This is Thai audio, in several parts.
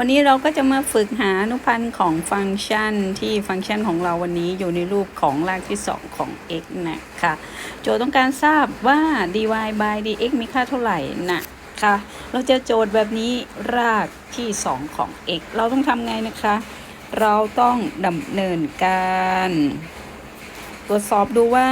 วันนี้เราก็จะมาฝึกหาอนุพันธ์ของฟังก์ชันที่ฟังก์ชันของเราวันนี้อยู่ในรูปของรากที่ 2 ของ x นะคะ โจทย์ต้องการทราบว่า dy by dx มีค่าเท่าไหร่นะคะ เราจะโจทย์แบบนี้รากที่ 2 ของ x เราต้องทำไงนะคะ เราต้องดำเนินการ ตรวจสอบดูว่า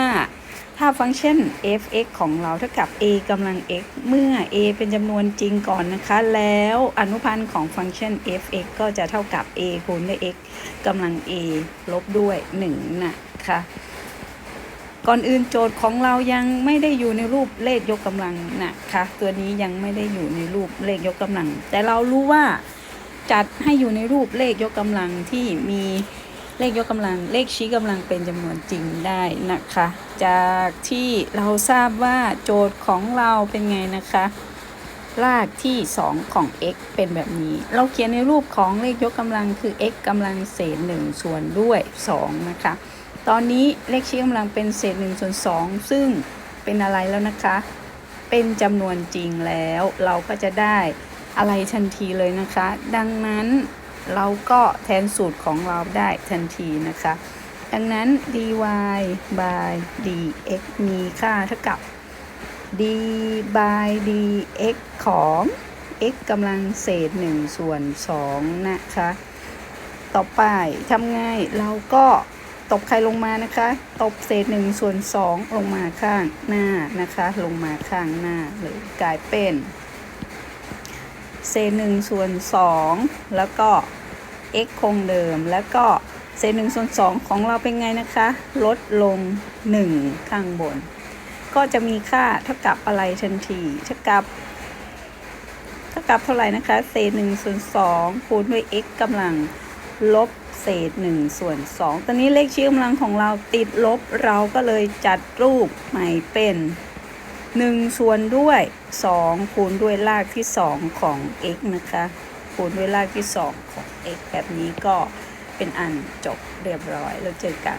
ถ้าฟังก์ชัน f(x) ของเราเท่ากับ a กำลัง x เมื่อ a เป็นจำนวนจริงก่อนนะคะ แล้วอนุพันธ์ของฟังก์ชัน f(x) ก็จะเท่ากับ a คูณด้วย x กำลัง a ลบด้วย 1 นะคะ ก่อนอื่นโจทย์ของเรายังไม่ได้อยู่ในรูปเลขยกกำลังนะคะ ตัวนี้ยังไม่ได้อยู่ในรูปเลขยกกำลัง แต่เรารู้ว่าจัดให้อยู่ในรูปเลขยกกำลังที่มี เลขยกกำลังเลขชี้กำลังเป็นจำนวนจริงได้นะคะ จากที่เราทราบว่าโจทย์ของเราเป็นไงนะคะรากที่ 2 ของ x เป็นแบบนี้ เราเขียนในรูปของเลขยกกำลังคือ x กำลังเศษ1ส่วนด้วย2นะคะ ตอนนี้เลขชี้กำลังเป็นเศษ1ส่วน2ซึ่งเป็นอะไรแล้วนะคะ เป็นจำนวนจริงแล้ว เราก็จะได้อะไรทันทีเลยนะคะ ดังนั้น เราก็แทนสูตรของเราได้ทันทีนะคะ ดังนั้น dy by dx มีค่าเท่ากับ d by dx ของ x กำลังเศษ1ส่วน2นะคะ ต่อไปทำไงเราก็ตบใครลงมานะคะ ตบเศษ1ส่วน2ลงมาข้างหน้านะคะ ลงมาข้างหน้าเลยกลายเป็น เศษ1ส่วน2แล้วก็ x คงเดิม แล้วก็เศษ1ส่วน2ของเราเป็นไงนะคะ ลดลง 1 ข้างบน ก็จะมีค่าเท่ากับอะไรทันทีเท่ากับเท่ากับเท่าไหร่นะคะเศษ1ส่วน2คูณด้วย x กำลังลบเศษ1ส่วน2ตอนนี้เลขชี้กำลังของเราติดลบเราก็เลยจัดรูปใหม่เป็น 1 ส่วนด้วย 2 คูณด้วยรากที่ 2 ของ x นะคะ คูณด้วยรากที่ 2 ของ x แบบนี้ก็เป็นอันจบเรียบร้อยแล้วเจอกัน